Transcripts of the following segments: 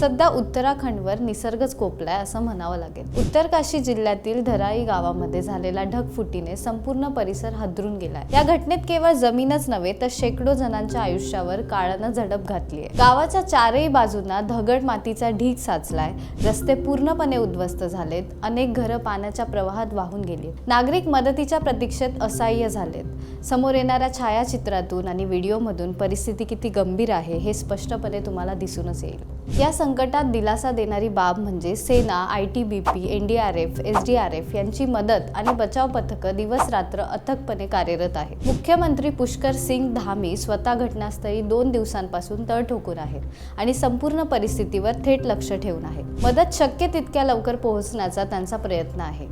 सध्या उत्तराखंडवर निसर्गच कोपलाय असं म्हणावं लागेल. उत्तर काशी जिल्ह्यातील धराई गावामध्ये झालेल्या ढगफुटीने संपूर्ण परिसर हादरून गेलाय. या घटनेत केवळ जमीनच नव्हे तर शेकडो जणांच्या आयुष्यावर काळानं झडप घातली आहे गावाच्या चारही बाजूंना धगड मातीचा ढीग साचलाय. रस्ते पूर्णपणे उद्ध्वस्त झालेत. अनेक घरं पाण्याच्या प्रवाहात वाहून गेली नागरिक मदतीच्या प्रतीक्षेत असहाय्य झालेत. समोर येणाऱ्या छायाचित्रातून आणि व्हिडिओमधून परिस्थिती किती गंभीर आहे हे स्पष्टपणे तुम्हाला दिसूनच येईल. या संकटात दिलासा देणारी बाब म्हणजे सेना I T B P N D R F S D R F यांची मदत आणि बचाव पथकं दिवस रात्र अथकपणे कार्यरत आहे मुख्यमंत्री पुष्कर सिंग धामी स्वतः घटनास्थळी दोन दिवसांपासून तळ ठोकून आहेत आणि संपूर्ण परिस्थितीवर थेट लक्ष ठेवून आहेत. मदत शक्य तितक्या लवकर पोहोचण्याचा त्यांचा प्रयत्न आहे.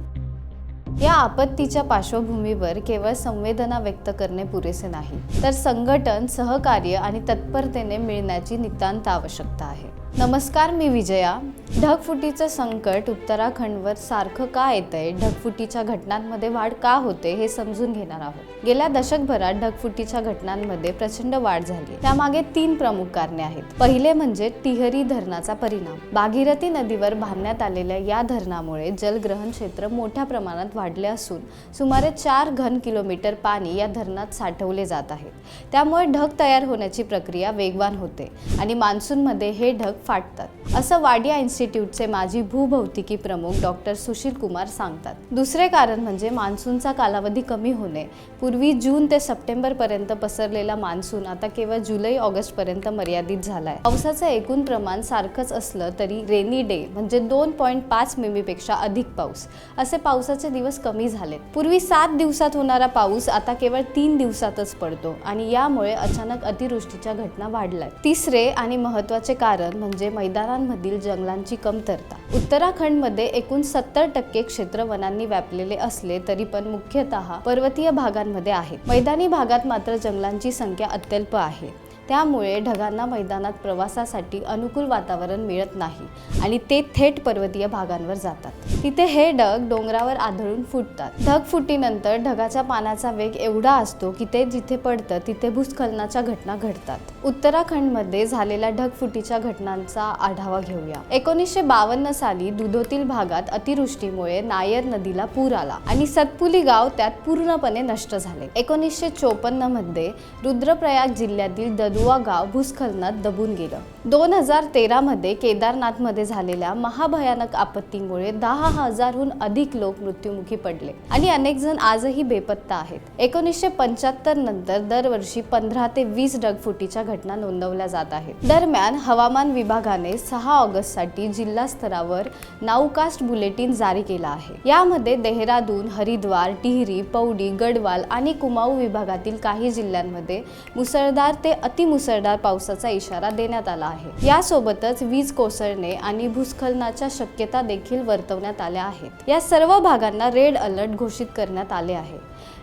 या आपत्तीच्या पार्श्वभूमीवर केवळ संवेदना व्यक्त करणे पुरेसे नाही तर संघटन सहकार्य आणि तत्परतेने मिळण्याची नितांत आवश्यकता आहे. नमस्कार मी विजया. ढगफुटीचं संकट उत्तराखंडवर सारखं का येतंय? ढगफुटीच्या घटनांमध्ये वाढ का होते हे समजून घेणार आहोत. गेल्या दशकभरात ढगफुटीच्या घटनांमध्ये प्रचंड वाढ झाली. त्यामागे तीन प्रमुख कारणे आहेत. पहिले म्हणजे टिहरी धरणाचा परिणाम. भागीरथी नदीवर बांधण्यात आलेल्या या धरणामुळे जलग्रहण क्षेत्र मोठ्या प्रमाणात वाढ वाढले असून सुमारे चार घन किलोमीटर पाणी या धरणात साठवले जात आहे. त्यामुळे ढग तयार होण्याची प्रक्रिया वेगवान होते आणि मान्सूनमध्ये हे ढग फाटतात. असं वाडिया इन्स्टिट्यूटचे माजी भूभौतिकी प्रमुख डॉक्टर सुशील कुमार सांगतात. दुसरे कारण म्हणजे मान्सूनचा कालावधी कमी होणे. पूर्वी जून ते सप्टेंबर पर्यंत पसरलेला मान्सून आता केवळ जुलै ऑगस्ट पर्यंत मर्यादित झालाय. पावसाचं एकूण प्रमाण सारखंच असलं तरी रेनी डे म्हणजे दोन पॉईंट पाच मिमीपेक्षा अधिक पाऊस. असे पावसाचे दिवस कमी झालेत. पूर्वी सात दिवसात होणारा पाऊस आता केवळ तीन दिवसातच पडतो आणि यामुळे अचानक अतिवृष्टीच्या घटना वाढल्या तिसरे आणि महत्त्वाचे कारण म्हणजे मैदानांमधील जंगलांची कमतरता. उत्तराखंडमध्ये एकूण सत्तर टक्के क्षेत्र वनांनी व्यापलेले असले तरी पण मुख्यतः पर्वतीय भागांमध्ये आहेत. मैदानी भागात मात्र जंगलांची संख्या अत्यल्प आहे. त्यामुळे ढगांना मैदानात प्रवासासाठी अनुकूल वातावरण मिळत नाही आणि ते थेट पर्वतीय भागांवर जातात. तिथे हे ढग डोंगरावर आढळून फुटतात. ढग फुटीनंतर ढगाच्या पाण्याचा वेग एवढा असतो की ते जिथे पडतं तिथे भूस्खलनाच्या घटना घडतात. उत्तराखंडमध्ये झालेल्या ढगफुटीच्या घटनांचा आढावा घेऊया. एकोणीसशे बावन्न साली दुधोतील भागात अतिवृष्टीमुळे नायर नदीला पूर आला आणि सतपुली गाव त्यात पूर्णपणे नष्ट झाले. एकोणीसशे चोपन्नमध्ये रुद्रप्रयाग जिल्ह्यातील ददुआ गाव भूस्खलनात दबून गेलं. दोन हजार तेरा मध्ये झालेल्या महाभयानक आपत्तीमुळे दहा हजारहून अधिक लोक मृत्युमुखी पडले आणि अनेक जण आजही बेपत्ता आहेत. एकोणीसशे पंच्याहत्तर नंतर दरवर्षी पंधरा ते वीस ढगफुटीच्या घटना नोंदवल्या जात आहेत. दरम्यान हवामान विभागाने सहा ऑगस्टसाठी जिल्हा स्तरावर नाऊकास्ट बुलेटिन जारी केला आहे. यामध्ये देहरादून हरिद्वार टिहरी पौडी गडवाल आणि कुमाऊ विभागातील काही जिल्ह्यांमध्ये मुसळधार ते अति मुसळधार पावसाचा इशारा देण्यात आला आहे. यासोबतच वीज कोसळणे आणि भूस्खलनाच्या शक्यता देखील वर्तवण्यात आल्या आहेत. या सर्व भागांना रेड अलर्ट घोषित करण्यात आले आहे.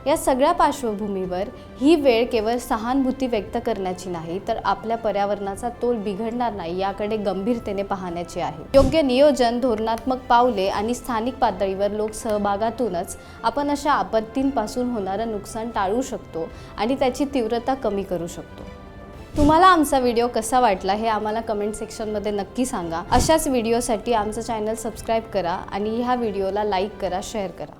या सगळ्या पार्श्वभूमीवर ही वेळ केवळ सहानुभूती व्यक्त करण्याची नाही तर आपल्या पर्यावरणाचा तोल बिघडणार नाही याकडे गंभीरतेने पाहण्याची आहे. योग्य नियोजन धोरणात्मक पावले आणि स्थानिक पातळीवर लोक सहभागातूनच आपण अशा आपत्तींपासून होणारं नुकसान टाळू शकतो आणि त्याची तीव्रता कमी करू शकतो. तुम्हाला आमचा व्हिडिओ कसा वाटला हे आम्हाला कमेंट सेक्शनमध्ये नक्की सांगा. अशाच व्हिडिओसाठी आमचं चॅनल सबस्क्राईब करा आणि ह्या व्हिडिओला लाईक करा शेअर करा.